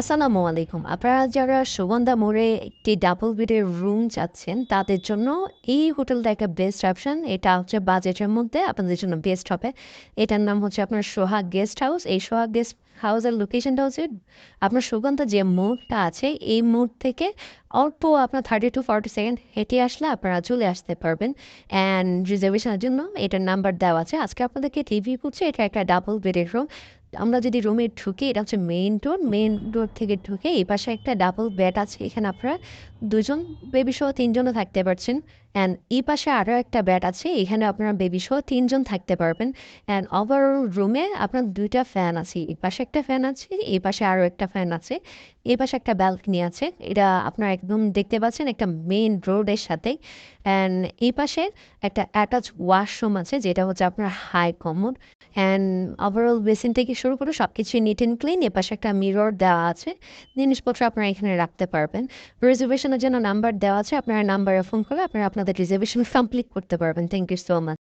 আসসালামু আলাইকুম আপনারা যারা সুগন্ধা মোড়ে একটি ডাবল বেডের রুম চাচ্ছেন, তাদের জন্য এই হোটেলটা একটা বেস্ট অপশন এটা হচ্ছে বাজেটের মধ্যে আপনাদের জন্য বেস্ট হবে। এটার নাম হচ্ছে আপনার সোহাগ গেস্ট হাউস এই সোহাগ গেস্ট হাউসের লোকেশনটা হচ্ছে আপনার সুগন্ধা যে মোড়টা আছে, এই মোড় থেকে অল্প আপনার থার্টি টু ফর্টি সেকেন্ড হেঁটে আসলে আপনারা চলে আসতে পারবেন। অ্যান্ড রিজার্ভেশনের জন্য এটার নাম্বার দেওয়া আছে। আজকে আপনাদেরকে টিভি করছে এটা একটা ডাবল বেডের রুম আমরা যদি রুমে ঢুকি, এটা হচ্ছে মেইন ডোর মেইন ডোর থেকে ঢুকে এই পাশে একটা ডাবল বেড আছে। এখানে আপনারা দুজন বেবি সহ তিনজনও থাকতে পারছেন। অ্যান্ড এই পাশে আরও একটা বেড আছে, এখানে আপনারা বেবি সহ তিনজন থাকতে পারবেন। অ্যান্ড ওভার রুমে আপনার দুইটা ফ্যান আছে, এই পাশে একটা ফ্যান আছে, এই পাশে আরও একটা ফ্যান আছে, এই পাশে একটা ব্যালকনি আছে। এটা আপনারা একদম দেখতে পাচ্ছেন একটা মেইন রোডের সাথে। অ্যান্ড এই পাশে একটা অ্যাটাচ ওয়াশরুম আছে, যেটা হচ্ছে আপনার high commode and overall basin থেকে শুরু করে সব কিছুই নিট অ্যান্ড ক্লিন এ পাশে একটা মিরর দেওয়া আছে। জিনিসপত্র আপনারা এখানে রাখতে পারবেন। রিজার্ভেশনের জন্য নাম্বার দেওয়া আছে, আপনারা নাম্বারে ফোন করে আপনারা আপনাদের রিজার্ভেশন কমপ্লিট করতে পারবেন। Thank you so much